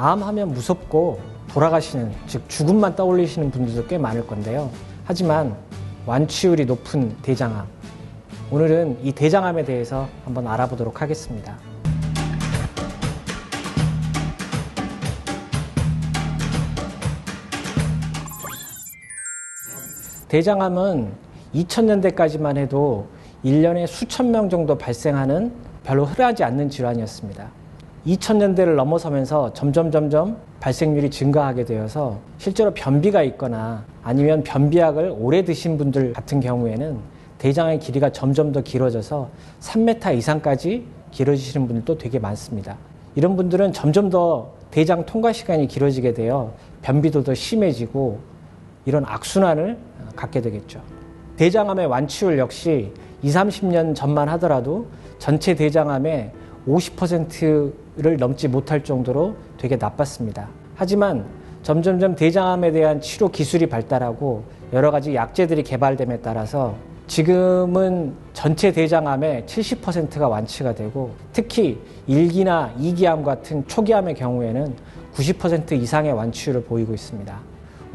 암 하면 무섭고 돌아가시는, 즉 죽음만 떠올리시는 분들도 꽤 많을 건데요. 하지만 완치율이 높은 대장암. 오늘은 이 대장암에 대해서 한번 알아보도록 하겠습니다. 대장암은 2000년대까지만 해도 1년에 수천 명 정도 발생하는 별로 흔하지 않는 질환이었습니다. 2000년대를 넘어서면서 점점 점점 발생률이 증가하게 되어서 실제로 변비가 있거나 아니면 변비약을 오래 드신 분들 같은 경우에는 대장의 길이가 점점 더 길어져서 3m 이상까지 길어지시는 분들도 되게 많습니다. 이런 분들은 점점 더 대장 통과 시간이 길어지게 되어 변비도 더 심해지고 이런 악순환을 갖게 되겠죠. 대장암의 완치율 역시 20, 30년 전만 하더라도 전체 대장암의 50% 를 넘지 못할 정도로 되게 나빴습니다. 하지만 점점점 대장암에 대한 치료 기술이 발달하고 여러 가지 약제들이 개발됨에 따라서 지금은 전체 대장암의 70%가 완치가 되고 특히 1기나 2기암 같은 초기암의 경우에는 90% 이상의 완치율을 보이고 있습니다.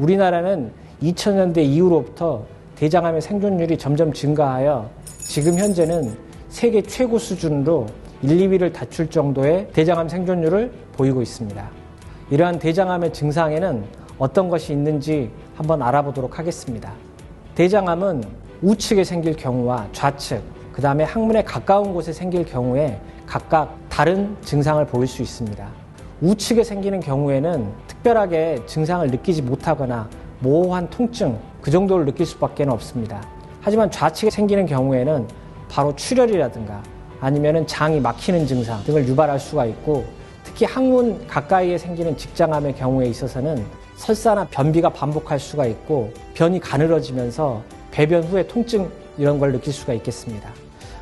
우리나라는 2000년대 이후로부터 대장암의 생존율이 점점 증가하여 지금 현재는 세계 최고 수준으로 1, 2위를 다툴 정도의 대장암 생존율을 보이고 있습니다. 이러한 대장암의 증상에는 어떤 것이 있는지 한번 알아보도록 하겠습니다. 대장암은 우측에 생길 경우와 좌측, 그 다음에 항문에 가까운 곳에 생길 경우에 각각 다른 증상을 보일 수 있습니다. 우측에 생기는 경우에는 특별하게 증상을 느끼지 못하거나 모호한 통증, 그 정도를 느낄 수밖에 없습니다. 하지만 좌측에 생기는 경우에는 바로 출혈이라든가 아니면 장이 막히는 증상 등을 유발할 수가 있고 특히 항문 가까이에 생기는 직장암의 경우에 있어서는 설사나 변비가 반복할 수가 있고 변이 가늘어지면서 배변 후에 통증 이런 걸 느낄 수가 있겠습니다.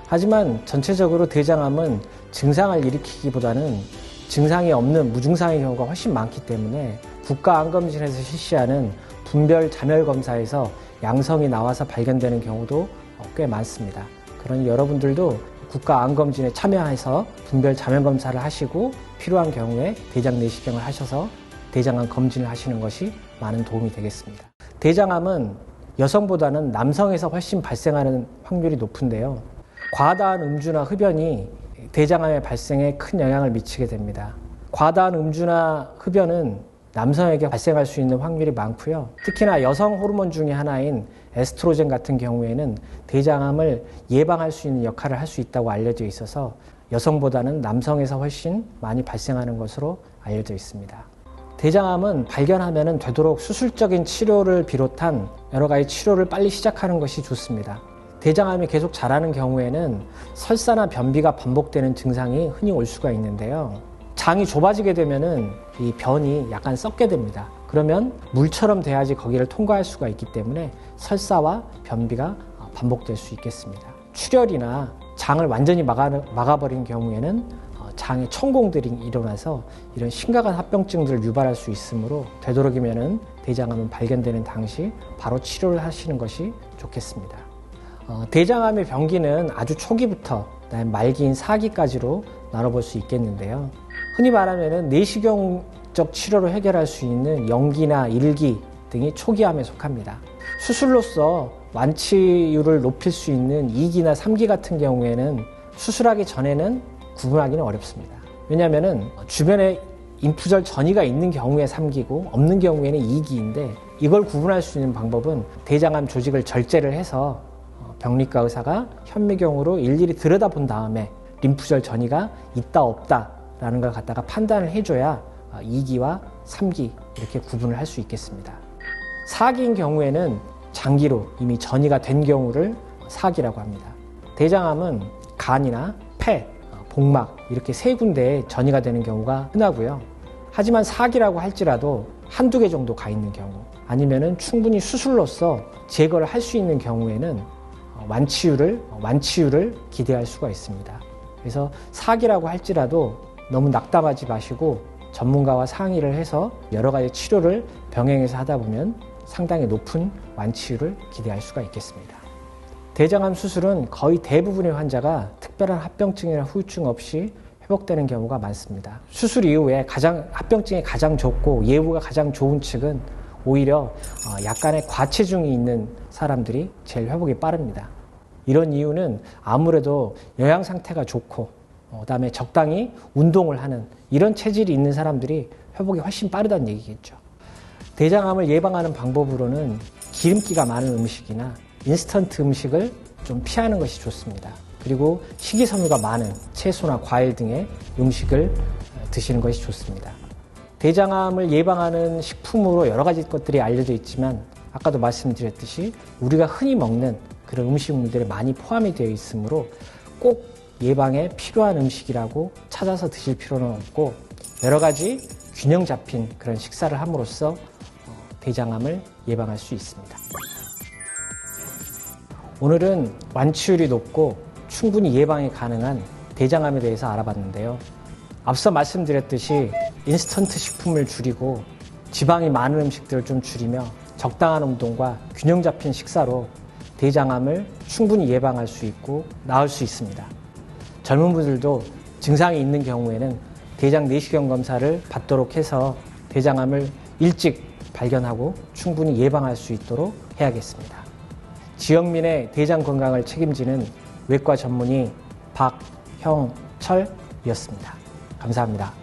하지만 전체적으로 대장암은 증상을 일으키기보다는 증상이 없는 무증상의 경우가 훨씬 많기 때문에 국가암검진에서 실시하는 분별 자멸 검사에서 양성이 나와서 발견되는 경우도 꽤 많습니다. 그러니 여러분들도 국가암검진에 참여해서 분별 자멸 검사를 하시고 필요한 경우에 대장 내시경을 하셔서 대장암 검진을 하시는 것이 많은 도움이 되겠습니다. 대장암은 여성보다는 남성에서 훨씬 발생하는 확률이 높은데요. 과다한 음주나 흡연이 대장암의 발생에 큰 영향을 미치게 됩니다. 과다한 음주나 흡연은 남성에게 발생할 수 있는 확률이 많고요. 특히나 여성 호르몬 중의 하나인 에스트로겐 같은 경우에는 대장암을 예방할 수 있는 역할을 할 수 있다고 알려져 있어서 여성보다는 남성에서 훨씬 많이 발생하는 것으로 알려져 있습니다. 대장암은 발견하면 되도록 수술적인 치료를 비롯한 여러 가지 치료를 빨리 시작하는 것이 좋습니다. 대장암이 계속 자라는 경우에는 설사나 변비가 반복되는 증상이 흔히 올 수가 있는데요. 장이 좁아지게 되면은 이 변이 약간 썩게 됩니다. 그러면 물처럼 돼야지 거기를 통과할 수가 있기 때문에 설사와 변비가 반복될 수 있겠습니다. 출혈이나 장을 완전히 막아, 막아버린 경우에는 어, 장에 천공들이 일어나서 이런 심각한 합병증들을 유발할 수 있으므로 되도록이면 대장암은 발견되는 당시 바로 치료를 하시는 것이 좋겠습니다. 어, 대장암의 병기는 아주 초기부터 말기인 사기까지로 나눠볼 수 있겠는데요. 흔히 말하면 내시경적 치료로 해결할 수 있는 영기나 일기 등이 초기암에 속합니다. 수술로서 완치율을 높일 수 있는 2기나 3기 같은 경우에는 수술하기 전에는 구분하기는 어렵습니다. 왜냐하면 주변에 인프절 전이가 있는 경우에 3기고 없는 경우에는 2기인데 이걸 구분할 수 있는 방법은 대장암 조직을 절제를 해서 어, 병리과 의사가 현미경으로 일일이 들여다본 다음에 림프절 전이가 있다 없다 라는 걸 갖다가 판단을 해줘야 2기와 어, 3기 이렇게 구분을 할 수 있겠습니다. 4기인 경우에는 장기로 이미 전이가 된 경우를 4기라고 합니다. 대장암은 간이나 폐, 어, 복막 이렇게 세 군데에 전이가 되는 경우가 흔하고요. 하지만 4기라고 할지라도 한두 개 정도 가 있는 경우 아니면은 충분히 수술로서 제거를 할 수 있는 경우에는 어, 완치율을 완치율을 기대할 수가 있습니다. 그래서 사기라고 할지라도 너무 낙담하지 마시고 전문가와 상의를 해서 여러 가지 치료를 병행해서 하다 보면 상당히 높은 완치율을 기대할 수가 있겠습니다. 대장암 수술은 거의 대부분의 환자가 특별한 합병증이나 후유증 없이 회복되는 경우가 많습니다. 수술 이후에 가장 합병증이 가장 적고 예후가 가장 좋은 측은 오히려 어, 약간의 과체중이 있는 사람들이 제일 회복이 빠릅니다. 이런 이유는 아무래도 영양 상태가 좋고 어, 그다음에 적당히 운동을 하는 이런 체질이 있는 사람들이 회복이 훨씬 빠르다는 얘기겠죠. 대장암을 예방하는 방법으로는 기름기가 많은 음식이나 인스턴트 음식을 좀 피하는 것이 좋습니다. 그리고 식이섬유가 많은 채소나 과일 등의 음식을 드시는 것이 좋습니다. 대장암을 예방하는 식품으로 여러 가지 것들이 알려져 있지만 아까도 말씀드렸듯이 우리가 흔히 먹는 그런 음식물들이 많이 포함이 되어 있으므로 꼭 예방에 필요한 음식이라고 찾아서 드실 필요는 없고 여러 가지 균형 잡힌 그런 식사를 함으로써 어, 대장암을 예방할 수 있습니다. 오늘은 완치율이 높고 충분히 예방이 가능한 대장암에 대해서 알아봤는데요. 앞서 말씀드렸듯이 인스턴트 식품을 줄이고 지방이 많은 음식들을 좀 줄이며 적당한 운동과 균형 잡힌 식사로 대장암을 충분히 예방할 수 있고 나을 수 있습니다. 젊은 분들도 증상이 있는 경우에는 대장 내시경 검사를 받도록 해서 대장암을 일찍 발견하고 충분히 예방할 수 있도록 해야겠습니다. 지역민의 대장 건강을 책임지는 외과 전문의 박형철이었습니다. 감사합니다.